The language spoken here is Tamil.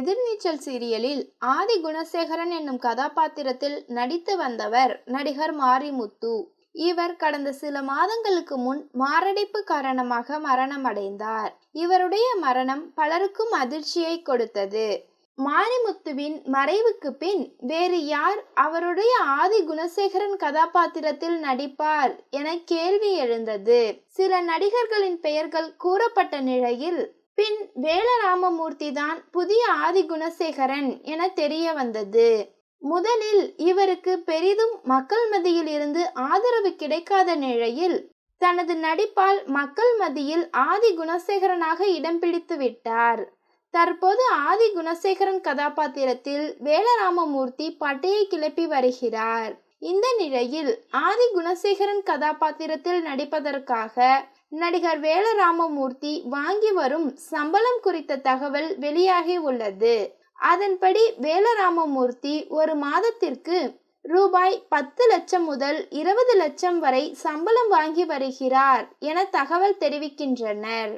எதிர்நீச்சல் சீரியலில் ஆதி குணசேகரன் என்னும் கதாபாத்திரத்தில் நடித்து வந்தவர் நடிகர் மாரிமுத்து. இவர் கடந்த சில மாதங்களுக்கு முன் மாரடைப்பு காரணமாக மரணமடைந்தார். இவருடைய மரணம் பலருக்கும் அதிர்ச்சியை கொடுத்தது. மாரிமுத்துவின் மறைவுக்கு பின் வேறு யார் அவருடைய ஆதி குணசேகரன் கதாபாத்திரத்தில் நடிப்பார் என கேள்வி எழுந்தது. சில நடிகர்களின் பெயர்கள் கூறப்பட்ட நிலையில் பின் வேலராமமூர்த்தி தான் புதிய ஆதி குணசேகரன் என தெரிய வந்தது. முதலில் இவருக்கு பெரிதும் மக்கள் மத்தியில் இருந்து ஆதரவு கிடைக்காத நிலையில் தனது நடிப்பால் மக்கள் மத்தியில் ஆதி குணசேகரனாக இடம் பிடித்து விட்டார். தற்போது ஆதி குணசேகரன் கதாபாத்திரத்தில் வேலராமமூர்த்தி பட்டையை கிளப்பி வருகிறார். இந்த நிலையில் ஆதி குணசேகரன் கதாபாத்திரத்தில் நடிப்பதற்காக நடிகர் வேலராமமூர்த்தி வாங்கி வரும் சம்பளம் குறித்த தகவல் வெளியாகி உள்ளது. அதன்படி வேலராமமூர்த்தி ஒரு மாதத்திற்கு ரூபாய் பத்து லட்சம் முதல் இருபது லட்சம் வரை சம்பளம் வாங்கி வருகிறார் என தகவல் தெரிவிக்கின்றனர்.